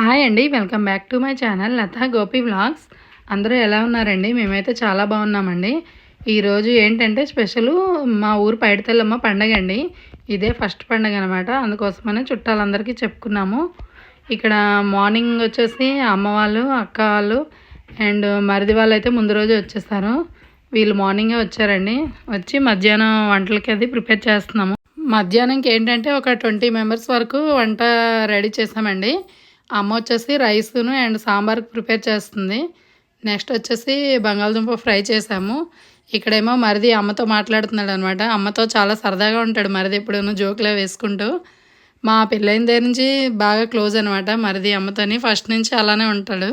Hi అండి welcome back to my channel Latha Gopi vlogs అందరూ ఎలా ఉన్నారండి? మేమైతే చాలా బాగున్నామండి. ఈరోజు ఏంటంటే స్పెషల్ మా ఊరు పైడితల్లమ్మ పండగ అండి. ఇదే ఫస్ట్ పండగ అనమాట అందుకోసమనే చుట్టాలందరికీ చెప్పుకున్నాము. ఇక్కడ మార్నింగ్ వచ్చేసి అమ్మ వాళ్ళు అక్క వాళ్ళు అండ్ మరిది వాళ్ళు అయితే ముందు రోజు వచ్చేస్తారు. వీళ్ళు మార్నింగే వచ్చారండి. వచ్చి మధ్యాహ్నం వంటలకి అది ప్రిపేర్ చేస్తున్నాము. మధ్యాహ్నంకి ఏంటంటే ఒక ట్వంటీ మెంబర్స్ వరకు వంట రెడీ చేసామండి. అమ్మ వచ్చేసి రైస్ను అండ్ సాంబార్ ప్రిపేర్ చేస్తుంది. నెక్స్ట్ వచ్చేసి బంగాళదుంప ఫ్రై చేసాము. ఇక్కడేమో మరిది అమ్మతో మాట్లాడుతున్నాడు అనమాట అమ్మతో చాలా సరదాగా ఉంటాడు మరిది ఎప్పుడూ జోకులే వేసుకుంటూ. మా పెళ్ళైన దగ్గర నుంచి బాగా క్లోజ్ అనమాట మరిది అమ్మతోని. ఫస్ట్ నుంచి అలానే ఉంటాడు.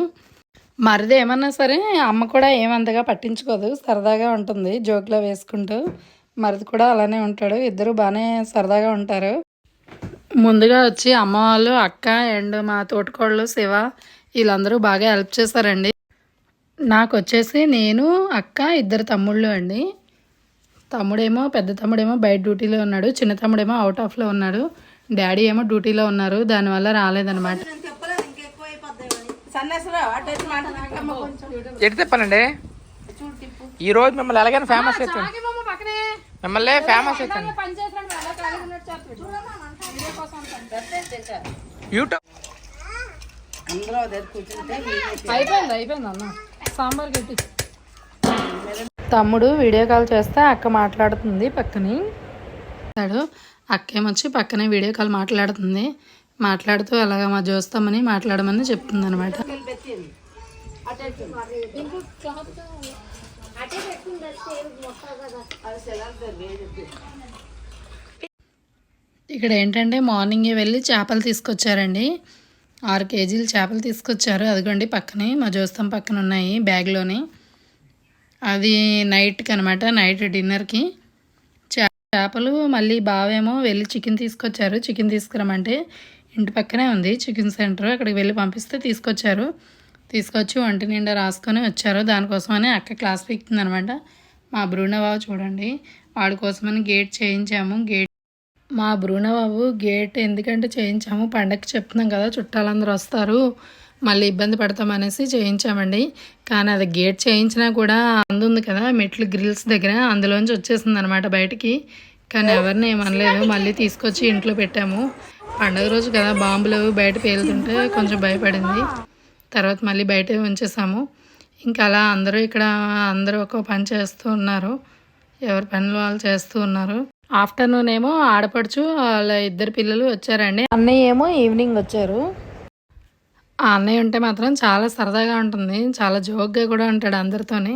మరిది ఏమన్నా సరే అమ్మ కూడా ఏమంతగా పట్టించుకోదు. సరదాగా ఉంటుంది జోక్లో వేసుకుంటూ. మరిది కూడా అలానే ఉంటాడు. ఇద్దరు బాగానే సరదాగా ఉంటారు. ముందుగా వచ్చి అమ్మ వాళ్ళు అక్క అండ్ మా తోటికోళ్ళు శివ వీళ్ళందరూ బాగా హెల్ప్ చేశారండి. నాకు వచ్చేసి నేను అక్క ఇద్దరు తమ్ముళ్ళు అండి. తమ్ముడేమో పెద్ద తమ్ముడేమో బయట డ్యూటీలో ఉన్నాడు చిన్న తమ్ముడేమో అవుట్ ఆఫ్లో ఉన్నాడు. డాడీ ఏమో డ్యూటీలో ఉన్నారు దానివల్ల ఎటు తిప్పానండి ఈ రోజు మిమ్మల్ని ఎలాగైనా ఫేమస్ మిమ్మల్ని ఫేమస్ అవుతుంది యూట్యూబ్. అయిపోయింది అయిపోయింది అన్న. సాంబార్ గట్టి. తమ్ముడు వీడియో కాల్ చేస్తే అక్క మాట్లాడుతుంది పక్కని. తాడు అక్క ఏమొచ్చి పక్కనే వీడియో కాల్ మాట్లాడుతుంది. మాట్లాడుతూ అలాగ మా జోస్తామని మాట్లాడమని చెప్తుంది అనమాట ఇక్కడ ఏంటంటే మార్నింగే వెళ్ళి చేపలు తీసుకొచ్చారండి. ఆరు కేజీలు చేపలు తీసుకొచ్చారు. అదిగోండి పక్కనే మా జోస్తం పక్కన ఉన్నాయి బ్యాగ్లోని. అది నైట్కి అనమాట నైట్ డిన్నర్కి. చేపలు మళ్ళీ బావేమో వెళ్ళి చికెన్ తీసుకొచ్చారు. చికెన్ తీసుకురమంటే ఇంటి పక్కనే ఉంది చికెన్ సెంటర్. అక్కడికి వెళ్ళి పంపిస్తే తీసుకొచ్చారు. తీసుకొచ్చి ఒంటి నిండా రాసుకొని వచ్చారు. దానికోసమని అక్క క్లాస్ పీక్తుంది అనమాట మా బాబు చూడండి వాడి కోసమని గేట్ చేయించాము. గేట్ మా బాబు గేట్ ఎందుకంటే చేయించాము. పండగకి చెప్తున్నాం కదా చుట్టాలందరూ వస్తారు. మళ్ళీ ఇబ్బంది పడతామనేసి చేయించామండి. కానీ అది గేట్ చేయించినా కూడా అందుంది కదా మెట్లు గ్రిల్స్ దగ్గర అందులోంచి వచ్చేసింది అనమాట బయటికి. కానీ ఎవరిని ఏమనలేదు. మళ్ళీ తీసుకొచ్చి ఇంట్లో పెట్టాము. పండగ రోజు కదా బాంబులు బయట పేలుతుంటే కొంచెం భయపడింది. తర్వాత మళ్ళీ బయట ఉంచేసాము. ఇంకా అలా అందరూ ఇక్కడ అందరూ ఒక పని చేస్తూ ఉన్నారు. ఎవరి పనులు వాళ్ళు చేస్తూ ఉన్నారు. ఆఫ్టర్నూన్ ఏమో ఆడపడుచు వాళ్ళ ఇద్దరు పిల్లలు వచ్చారండి. అన్నయ్య ఏమో ఈవినింగ్ వచ్చారు. ఆ అన్నయ్య ఉంటే మాత్రం చాలా సరదాగా ఉంటుంది. చాలా జోక్గా కూడా ఉంటాడు అందరితోని.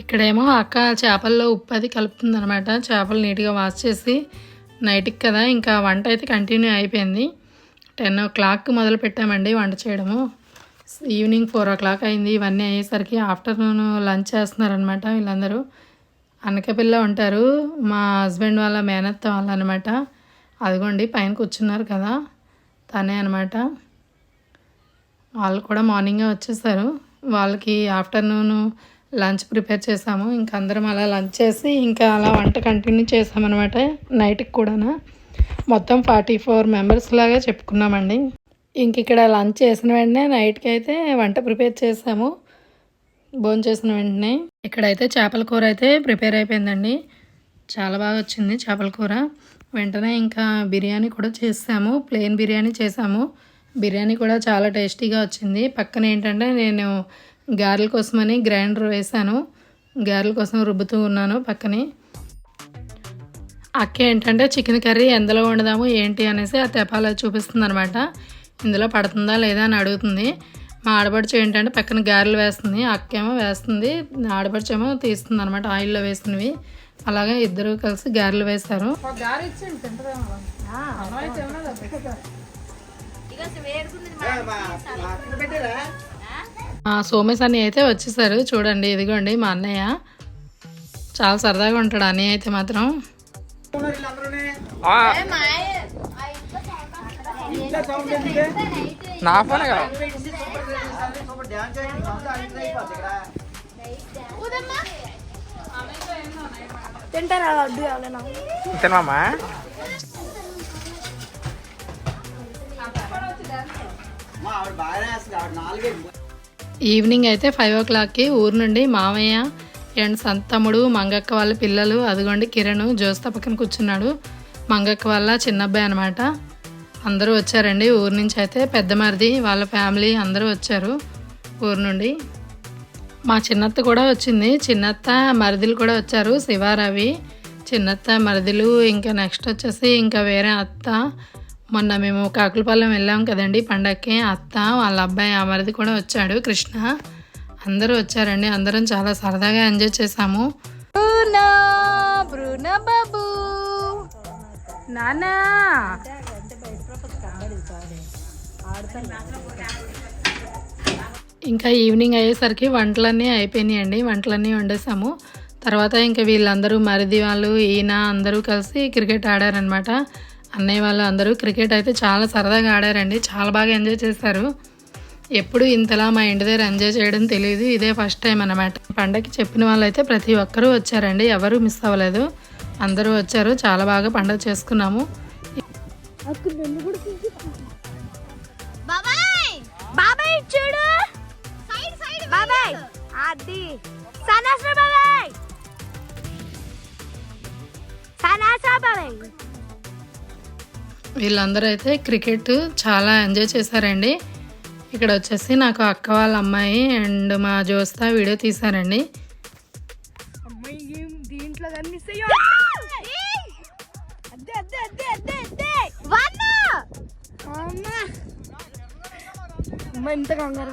ఇక్కడేమో అక్క చేపల్లో ఉప్పు అది కలుపుతుంది అనమాట చేపలు నీట్గా వాష్ చేసి నైట్కి కదా ఇంకా వంట అయితే కంటిన్యూ అయిపోయింది. టెన్ ఓ క్లాక్ మొదలు పెట్టామండి వంట చేయడము. ఈవినింగ్ ఫోర్ ఓ క్లాక్ అయింది ఇవన్నీ అయ్యేసరికి ఆఫ్టర్నూన్ లంచ్ చేస్తున్నారనమాట వీళ్ళందరూ. అనకపిల్ల ఉంటారు. మా హస్బెండ్ వాళ్ళ మేనత్త వాళ్ళు అనమాట అదిగోండి పైన కూర్చున్నారు కదా. తనే అనమాట. వాళ్ళు కూడా మార్నింగే వచ్చేసారు. వాళ్ళకి ఆఫ్టర్నూన్ లంచ్ ప్రిపేర్ చేసాము. ఇంకా అందరం అలా లంచ్ చేసి ఇంకా అలా వంట కంటిన్యూ చేసామన్నమాట నైట్కి కూడానా. మొత్తం ఫార్టీ ఫోర్ మెంబర్స్ లాగా చెప్పుకున్నామండి. ఇంక ఇక్కడ లంచ్ చేసిన వెంటనే నైట్కి అయితే వంట ప్రిపేర్ చేసాము. భోజనం చేసిన వెంటనే. ఇక్కడైతే చేపల కూర అయితే ప్రిపేర్ అయిపోయిందండి. చాలా బాగా వచ్చింది చేపల కూర. వెంటనే ఇంకా బిర్యానీ కూడా చేసాము. ప్లెయిన్ బిర్యానీ చేసాము. బిర్యానీ కూడా చాలా టేస్టీగా వచ్చింది. పక్కన ఏంటంటే నేను గారెల కోసమని గ్రైండర్ వేసాను గారెల కోసం రుబ్బుతూ ఉన్నాను పక్కనే. అక్క ఏంటంటే చికెన్ కర్రీ ఎందులో వండుదాము ఏంటి అనేసి ఆ తెపాల చూపిస్తుంది అనమాట ఇందులో పడుతుందా లేదా అని అడుగుతుంది. మా ఆడపడుచు ఏంటంటే పక్కన గారెలు వేస్తుంది అక్క ఏమో వేస్తుంది ఆడపడుచు ఏమో తీస్తుంది అనమాట ఆయిల్లో వేసినవి. అలాగే ఇద్దరు కలిసి గారెలు వేశారు. ఆ సోమేశ్ అన్నయ్య అయితే వచ్చేసారు. చూడండి ఇదిగోండి మా అన్నయ్య. చాలా సరదాగా ఉంటాడు అన్నయ్య అయితే మాత్రం. నా ఫోనే కదా. తింటారా లడ్డు ఎవరైనా తినమా ఈవినింగ్ అయితే ఫైవ్ ఓ క్లాక్కి ఊరు నుండి మామయ్య అండ్ సంతమ్ముడు మంగక్క వాళ్ళ పిల్లలు అదిగోండి కిరణ్ జ్యోస్త పక్కన కూర్చున్నాడు. మంగక్క వాళ్ళ చిన్నబ్బాయి అనమాట అందరూ వచ్చారండి. ఊరు నుంచి అయితే పెద్ద మరిది వాళ్ళ ఫ్యామిలీ అందరూ వచ్చారు. ఊరు నుండి. మా చిన్నత్త కూడా వచ్చింది. చిన్నత్త మరిదిలు కూడా వచ్చారు శివారవి. చిన్నత్త మరిదిలు ఇంకా నెక్స్ట్ వచ్చేసి ఇంకా వేరే అత్త. మొన్న మేము కాకులపాలెం వెళ్ళాం కదండి పండక్కి. అత్త వాళ్ళ అబ్బాయి ఆ మరిది కూడా వచ్చాడు కృష్ణ. అందరూ వచ్చారండి. అందరం చాలా సరదాగా ఎంజాయ్ చేసాము బాబు. నానా. ఇంకా ఈవినింగ్ అయ్యేసరికి వంటలన్నీ అయిపోయినాయండి. వంటలన్నీ వండేసాము. తర్వాత ఇంకా వీళ్ళందరూ మరిది వాళ్ళు ఈయన అందరూ కలిసి క్రికెట్ ఆడారనమాట అన్నయ్య వాళ్ళు అందరూ క్రికెట్ అయితే చాలా సరదాగా ఆడారండి. చాలా బాగా ఎంజాయ్ చేశారు. ఎప్పుడు ఇంతలా మా ఇంటి దగ్గర ఎంజాయ్ చేయడం తెలియదు ఇదే ఫస్ట్ టైం అనమాట పండగకి చెప్పిన వాళ్ళైతే ప్రతి ఒక్కరూ వచ్చారండి. ఎవరు మిస్ అవ్వలేదు. అందరూ వచ్చారు. చాలా బాగా పండగ చేసుకున్నాము. బాబాయ్! బాబాయ్ చూడు! బాబాయ్ అది సనాసా బాబాయ్ సనాసా బాబాయ్ వీళ్ళందరూ అయితే క్రికెట్ చాలా ఎంజాయ్ చేశారండి. ఇక్కడ వచ్చేసి నాకు అక్క వాళ్ళ అమ్మాయి అండ్ మా జోస్తా వీడియో తీశారండి. దీంట్లో అమ్మా! ఇంత కంగారు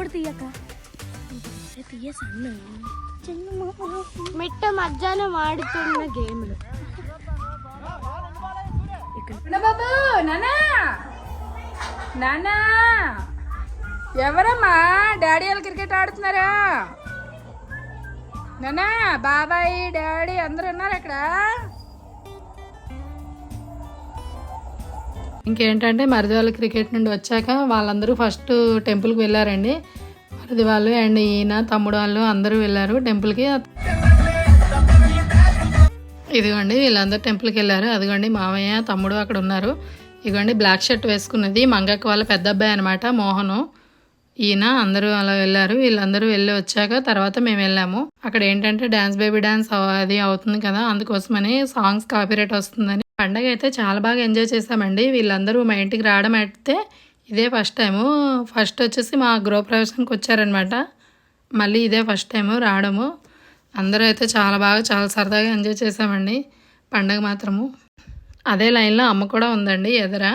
కూడా మిట్ట మధ్యాహ్నం ఆడుతున్న గేమ్లు. బాబు నానా. నానా. ఎవరమ్మా? డాడీ వాళ్ళు క్రికెట్ ఆడుతున్నారా? నానా బాబాయ్ డాడీ అందరూ ఉన్నారు అక్కడ ఇంకేంటంటే మరిది వాళ్ళు క్రికెట్ నుండి వచ్చాక వాళ్ళందరూ ఫస్ట్ టెంపుల్కి వెళ్ళారండి. మరిది వాళ్ళు అండ్ ఈయన తమ్ముడు వాళ్ళు అందరూ వెళ్ళారు టెంపుల్కి. ఇదిగోండి వీళ్ళందరూ టెంపుల్కి వెళ్ళారు. అదిగోండి మామయ్య తమ్ముడు అక్కడ ఉన్నారు. ఇదిగోండి బ్లాక్ షర్ట్ వేసుకున్నది మంగక్క వాళ్ళ పెద్ద అబ్బాయి అనమాట మోహను. ఈయన అందరూ అలా వెళ్ళారు. వీళ్ళందరూ వెళ్ళి వచ్చాక తర్వాత మేము వెళ్ళాము. అక్కడ ఏంటంటే డ్యాన్స్ బేబీ డ్యాన్స్ అది అవుతుంది కదా అందుకోసమని సాంగ్స్ కాపీరేట్ వస్తుందని పండగ అయితే చాలా బాగా ఎంజాయ్ చేసామండి వీళ్ళందరూ మా ఇంటికి రావడం అయితే ఇదే ఫస్ట్ టైము. ఫస్ట్ వచ్చేసి మా గృహప్రవేశానికి వచ్చారనమాట. మళ్ళీ ఇదే ఫస్ట్ టైము రావడము. అందరూ అయితే చాలా బాగా చాలా సరదాగా ఎంజాయ్ చేసామండి పండగ మాత్రము. అదే లైన్లో అమ్మ కూడా ఉందండి ఎదర.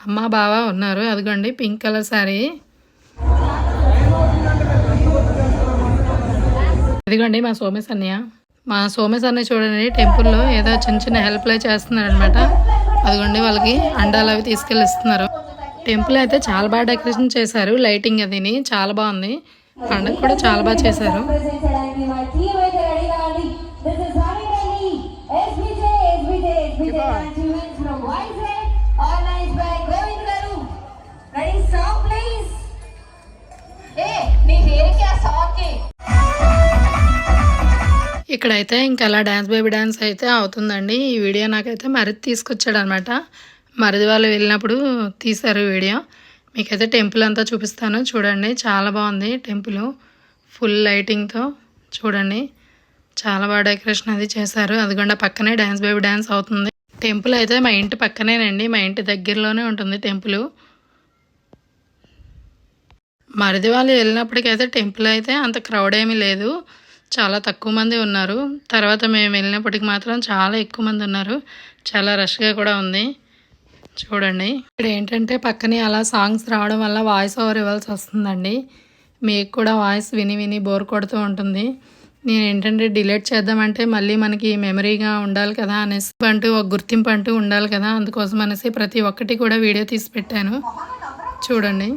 అమ్మ బావ ఉన్నారు. అదిగోండి పింక్ కలర్ శారీ. ఇదిగోండి మా సోమేశ్ అన్నయ్య. మా సోమేశ్వర్ని చూడండి టెంపుల్లో ఏదో చిన్న చిన్న హెల్ప్లే చేస్తున్నారు అనమాట అదిగోండి వాళ్ళకి అండాలు అవి తీసుకెళ్ళిస్తున్నారు టెంపుల్ అయితే చాలా బాగా డెకరేషన్ చేశారు లైటింగ్ అదిని చాలా బాగుంది పండుగ కూడా చాలా బాగా చేశారు నీ ఆ ఇక్కడైతే ఇంకా అలా డ్యాన్స్ బేబీ డ్యాన్స్ అయితే అవుతుందండి. ఈ వీడియో నాకైతే మరిది తీసుకొచ్చాడు అనమాట మరిది వాళ్ళు వెళ్ళినప్పుడు తీశారు వీడియో. మీకైతే టెంపుల్ అంతా చూపిస్తాను. చూడండి చాలా బాగుంది టెంపుల్. ఫుల్ లైటింగ్తో చూడండి. చాలా బాగా డెకరేషన్ అది చేశారు. అదిగోండి పక్కనే డ్యాన్స్ బేబీ డ్యాన్స్ అవుతుంది. టెంపుల్ అయితే మా ఇంటి పక్కనేనండి. మా ఇంటి దగ్గరలోనే ఉంటుంది టెంపుల్. మరిది వాళ్ళు వెళ్ళినప్పటికైతే టెంపుల్ అయితే అంత క్రౌడ్ ఏమీ లేదు. చాలా తక్కువ మంది ఉన్నారు. తర్వాత మేము వెళ్ళినప్పటికి మాత్రం చాలా ఎక్కువ మంది ఉన్నారు. చాలా రష్గా కూడా ఉంది. చూడండి. ఇక్కడ ఏంటంటే పక్కనే అలా సాంగ్స్ రావడం వల్ల వాయిస్ ఓవర్ ఇవ్వాల్సి వస్తుందండి. మీకు కూడా వాయిస్ విని విని బోర్ కొడుతూ ఉంటుంది. నేను ఏంటంటే డిలీట్ చేద్దామంటే మళ్ళీ మనకి మెమరీగా ఉండాలి కదా అనేసి అంటూ ఒక గుర్తింపు అంటూ ఉండాలి కదా. అందుకోసం అనేసి ప్రతి ఒక్కటి కూడా వీడియో తీసి పెట్టాను. చూడండి.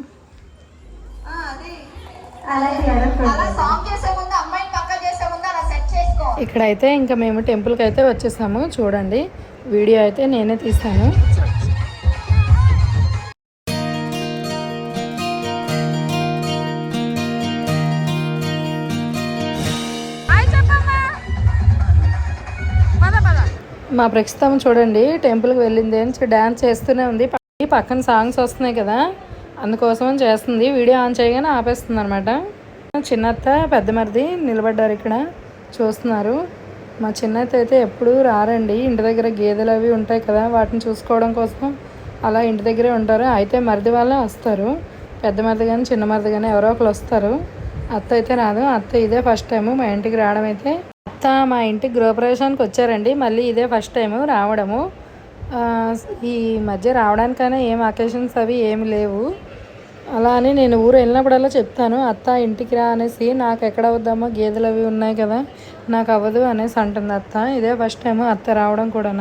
అలా సాంగ్ చేసే ముందు అమ్మాయి ఇక్కడైతే ఇంకా మేము టెంపుల్కి అయితే వచ్చేసాము. చూడండి వీడియో అయితే నేనే తీస్తాను. మా ప్రస్తుతం చూడండి టెంపుల్కి వెళ్ళింది అని డ్యాన్స్ చేస్తూనే ఉంది. పక్కన సాంగ్స్ వస్తున్నాయి కదా అందుకోసం చేస్తుంది. వీడియో ఆన్ చేయగానే ఆపేస్తుంది అనమాట చిన్నత్త పెద్ద మరిది నిలబడ్డారు ఇక్కడ. చూస్తున్నారు. మా చిన్నత అయితే ఎప్పుడూ రారండి. ఇంటి దగ్గర గేదెలు అవి ఉంటాయి కదా వాటిని చూసుకోవడం కోసం అలా ఇంటి దగ్గరే ఉంటారు. అయితే మరిది వాళ్ళే వస్తారు. పెద్ద మరిది కానీ చిన్న మరిది కానీ ఎవరో ఒకరు వస్తారు. అత్త అయితే రాదు. అత్త ఇదే ఫస్ట్ టైము మా ఇంటికి రావడం అయితే. అత్త మా ఇంటికి గృహప్రవేశానికి వచ్చారండి. మళ్ళీ ఇదే ఫస్ట్ టైము రావడము. ఈ మధ్య రావడానికైనా ఏం అకేషన్స్ అవి ఏమి లేవు. అలా అని నేను ఊరు వెళ్ళినప్పుడల్లా చెప్తాను అత్త ఇంటికి రా అనేసి నాకు ఎక్కడ అవుద్దామో గేదెలు అవి ఉన్నాయి కదా నాకు అవ్వదు అనేసి అంటుంది అత్త. ఇదే ఫస్ట్ టైం అత్త రావడం కూడా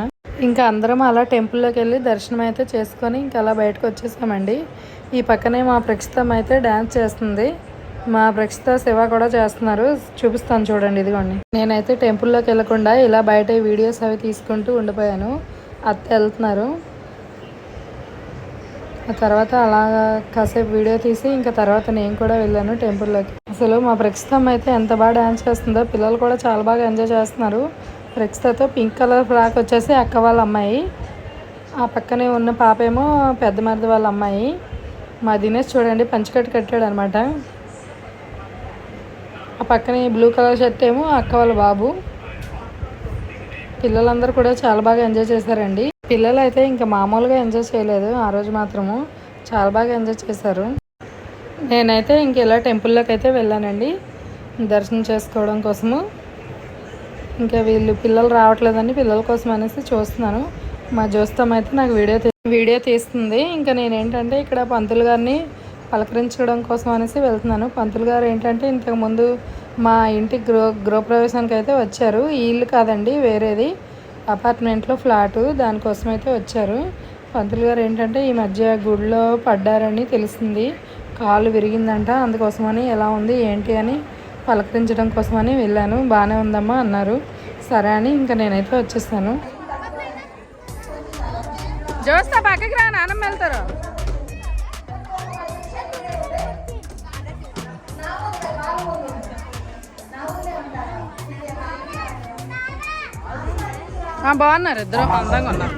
ఇంకా అందరం అలా టెంపుల్లోకి వెళ్ళి దర్శనం అయితే చేసుకొని ఇంకా అలా బయటకు వచ్చేసామండి. ఈ పక్కనే మా ప్రస్తుతం అయితే డ్యాన్స్ చేస్తుంది. మా ప్రక్షిత శివ కూడా చేస్తున్నారు. చూపిస్తాను చూడండి ఇదిగోండి. నేనైతే టెంపుల్లోకి వెళ్ళకుండా ఇలా బయట వీడియోస్ అవి తీసుకుంటూ ఉండిపోయాను. అత్త వెళ్తున్నారు. తర్వాత అలా కాసేపు వీడియో తీసి ఇంకా తర్వాత నేను కూడా వెళ్ళాను టెంపుల్లోకి. అసలు మా ప్రస్తుతం అయితే ఎంత బాగా డ్యాన్స్ చేస్తుందో పిల్లలు కూడా చాలా బాగా ఎంజాయ్ చేస్తున్నారు. ప్రస్తుతతో పింక్ కలర్ ఫ్రాక్ వచ్చేసి అక్క వాళ్ళ అమ్మాయి ఆ పక్కనే ఉన్న పాప ఏమో పెద్ద మరిది వాళ్ళ అమ్మాయి. మా దినేష్ చూడండి పంచకట్టు కట్టాడు అనమాట ఆ పక్కనే బ్లూ కలర్ షర్ట్ ఏమో అక్క వాళ్ళ బాబు. పిల్లలందరూ కూడా చాలా బాగా ఎంజాయ్ చేశారండి. పిల్లలు అయితే ఇంకా మామూలుగా ఎంజాయ్ చేయలేదు. ఆ రోజు మాత్రము చాలా బాగా ఎంజాయ్ చేశారు. నేనైతే ఇంక ఇలా టెంపుల్లోకి అయితే వెళ్ళానండి. దర్శనం చేసుకోవడం కోసము. ఇంకా వీళ్ళు పిల్లలు రావట్లేదని పిల్లల కోసం అనేసి చూస్తున్నాను. మా జోస్తం అయితే నాకు వీడియో వీడియో తీస్తుంది. ఇంకా నేను ఏంటంటే ఇక్కడ పంతులు గారిని పలకరించడం కోసం అనేసి వెళ్తున్నాను. పంతులు గారు ఏంటంటే ఇంతకుముందు మా ఇంటి గృహ గృహప్రవేశానికి అయితే వచ్చారు. ఈ ఇల్లు కాదండి వేరేది. అపార్ట్మెంట్లో ఫ్లాటు దానికోసం అయితే వచ్చారు. పంతులు గారు ఏంటంటే ఈ మధ్య గుడిలో పడ్డారని తెలిసింది. కాలు విరిగిందంట అందుకోసమని ఎలా ఉంది ఏంటి అని పలకరించడం కోసమని వెళ్ళాను. బాగానే ఉందమ్మా అన్నారు. సరే అని ఇంకా నేనైతే వచ్చేస్తాను జోస్తా పక్కకి రా నాన్నమ్మ వెళ్తారు. బాగున్నారు. ఇద్దరు అందంగా ఉన్నారు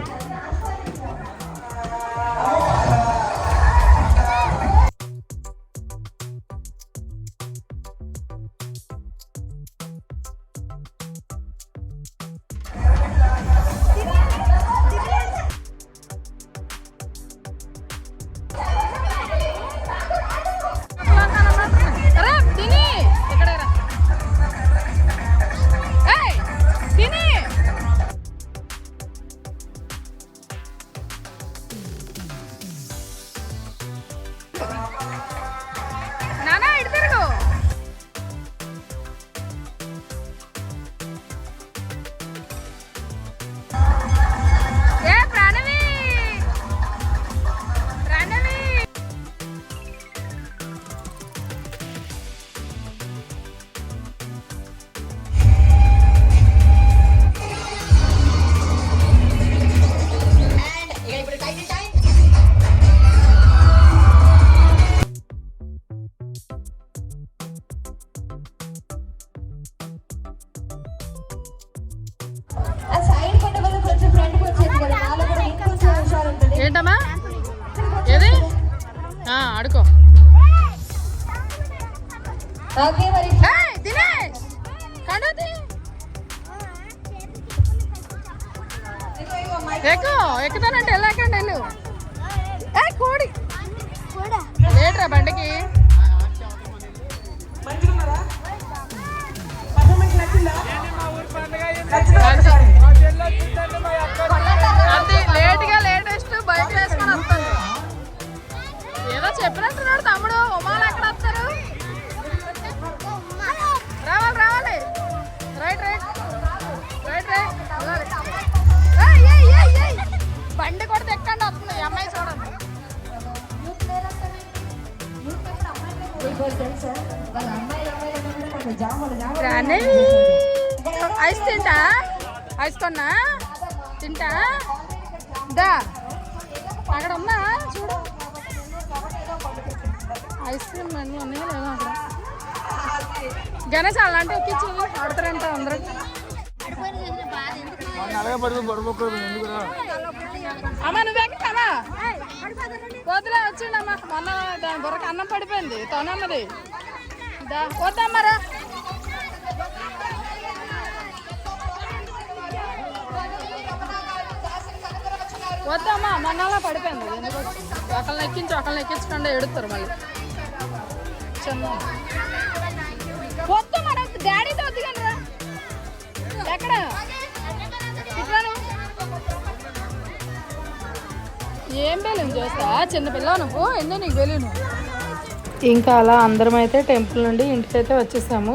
గణేష్ అలాంటి ఎక్కించి ఆడతారంట అందరూ. అమ్మా నువ్వు ఎక్కుతావా వదిలే వచ్చిండమ్మా. మొన్న దాని బుర్రకు అన్నం పడిపోయింది తనన్నది వద్దమ్మరా వద్దమ్మా మొన్నలా పడిపోయింది. ఎందుకు ఒకళ్ళని ఎక్కించి ఒకళ్ళని ఎక్కించకుండా ఎడుతారు మళ్ళీ. చిన్న ఎక్కడ? ఏం బెలూన్ చేస్తా? చిన్న నువ్వు నీకు బెలూను? ఇంకా అలా అందరం అయితే టెంపుల్ నుండి ఇంటికైతే వచ్చేసాము.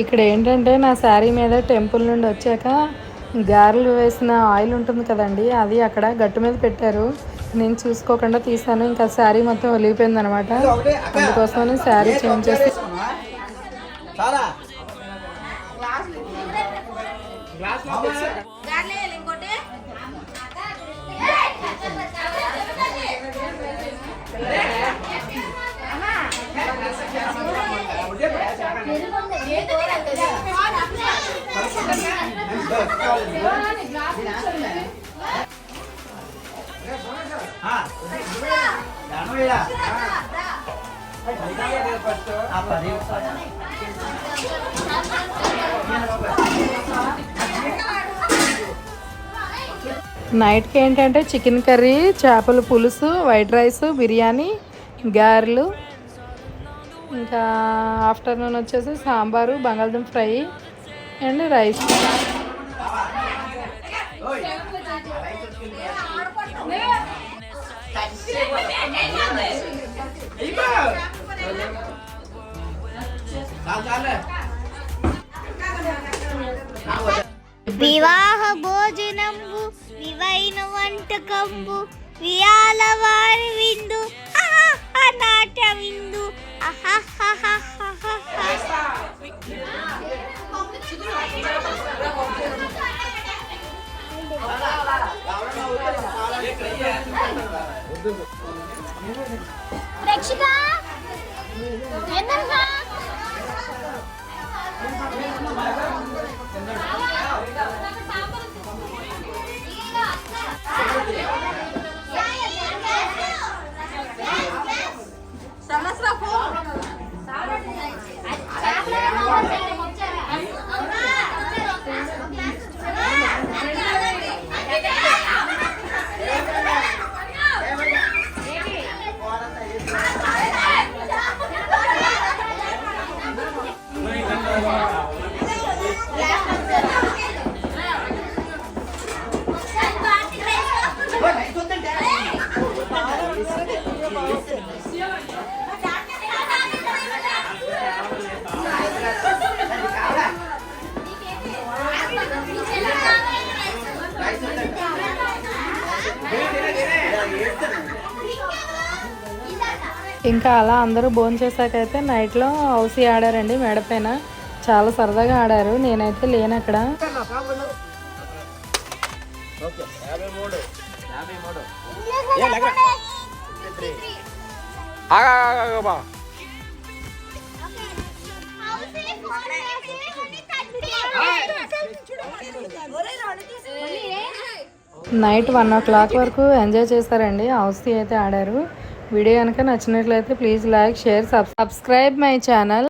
ఇక్కడ ఏంటంటే నా శారీ మీద టెంపుల్ నుండి వచ్చాక గారెలు వేసిన ఆయిల్ ఉంటుంది కదండి అది అక్కడ గట్టు మీద పెట్టారు. నేను చూసుకోకుండా తీసాను ఇంకా శారీ మొత్తం ఒలిగిపోయింది అనమాట అందుకోసమని శారీ చేంజ్ చేసి నైట్కి ఏంటంటే చికెన్ కర్రీ చేపల పులుసు వైట్ రైస్ బిర్యానీ గారెలు. ఇంకా ఆఫ్టర్నూన్ వచ్చేసి సాంబారు బంగాళదుంప ఫ్రై అండ్ రైస్. వివాహ భోజనంబు వివైన వంటకంబు వియాల వారి విందు ఆహా, నాట్య విందు ఆహాహాహాహాహా. 나와! ఇంకా అలా అందరూ భోంచేసాకైతే నైట్లో హౌసీ ఆడారండి మేడపైన చాలా సరదాగా ఆడారు. నేనైతే లేను అక్కడ. నైట్ వన్ ఓ క్లాక్ వరకు ఎంజాయ్ చేశారండి హౌస్ది అయితే ఆడారు. వీడియో కనుక నచ్చినట్లయితే please like share subscribe my channel.